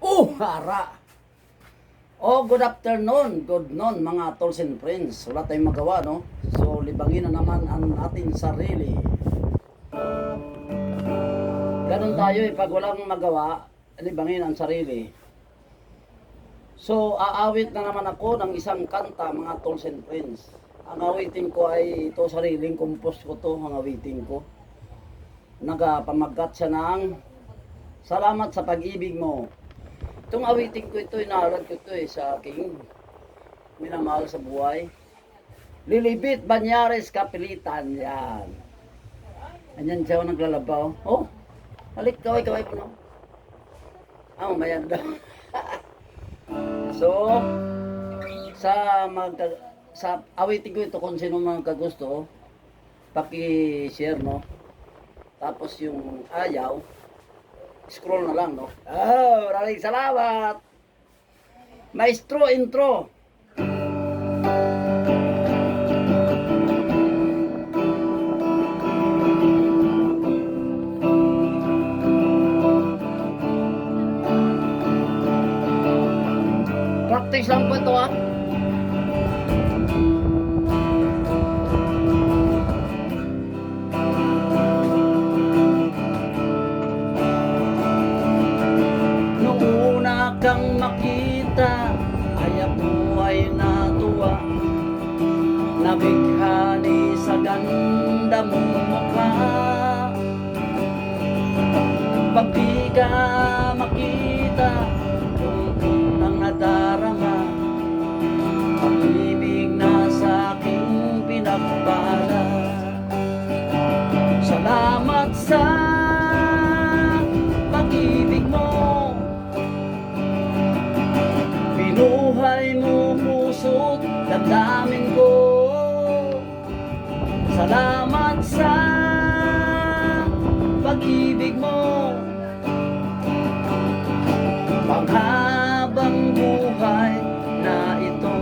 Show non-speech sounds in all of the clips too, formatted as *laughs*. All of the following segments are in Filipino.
Oh! Oh, good afternoon, good noon mga tolls and friends. Wala tayong magawa, no? So, libangin na naman ang ating sarili. Ganon tayo eh, pag walang magawa, libangin ang sarili. So, aawit na naman ako ng isang kanta, mga tolls and friends. Ang awitin ko ay ito, sariling compose ko to, ang awitin ko. Nagapamagat siya ng Salamat sa pag-ibig mo. Itong awitin ko ito, inaaral ko ito eh, sa aking minamahal sa buhay. Lilibit Banyares Kapilitan, yan. Anyan siya oh, naglalabaw. Oh, halik, kaway-kaway po no. Ah, mamaya na daw. *laughs* so, sa mag sa awitin ko ito kung sino man kagusto, paki-share no. Tapos yung ayaw, scroll na lang, no? Oh, maraming salamat! Maestro intro! Practice lang po ito, ah. Nabighani sa ganda mong mukha. Pag makita Yung unang nadarama. Pag-ibig na sa aking pinagpala. Salamat sa pag-ibig mo. Binuhay mo puso't damdamin ko Salamat sa pag-ibig mo. Panghabang buhay na ito.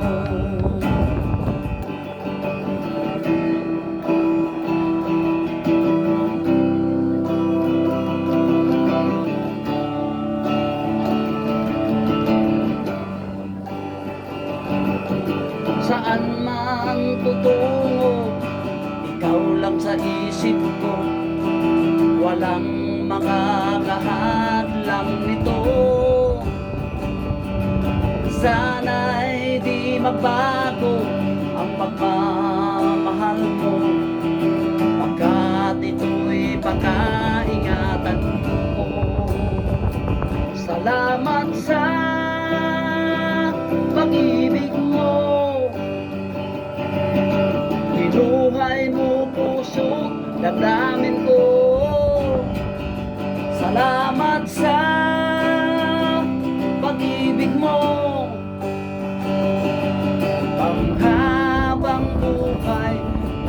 Saan man tutungo Ikaw lang sa isip ko. Walang makakahadlang nito. Sana'y di magbago Ang pagmamahal damdamin ko. Salamat sa pag-ibig mo. Panghabang buhay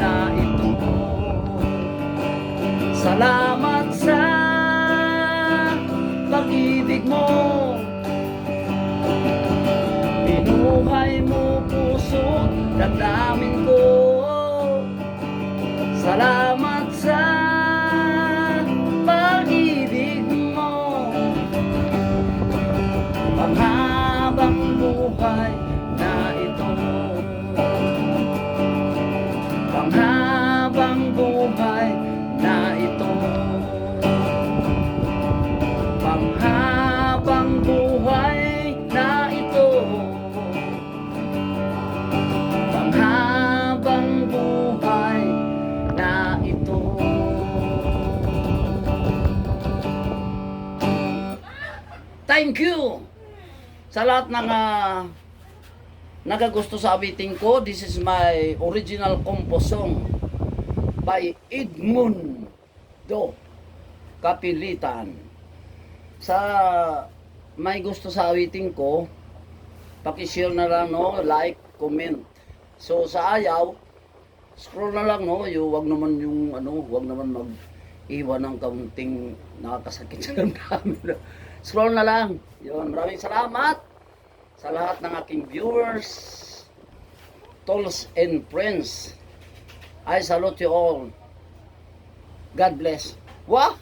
na ito. Salamat sa pag-ibig mo. Binuhay mo Panghabang buhay na ito? Panghabang buhay na ito. Panghabang buhay na ito. Thank you sa lahat ng ah, nagagusto sa awiting ko. This is my original compose song by Edmund Do Kapilitan. Sa may gusto sa awiting ko, pakishare na lang no, like, comment. So sa ayaw, scroll na lang no, yung wag naman yung ano, wag naman mag iwan ng kaunting nakakasakit sa damdamin. Scroll na lang. Yun, maraming salamat sa lahat ng aking viewers, tolls and friends. I salute you all. God bless. Why?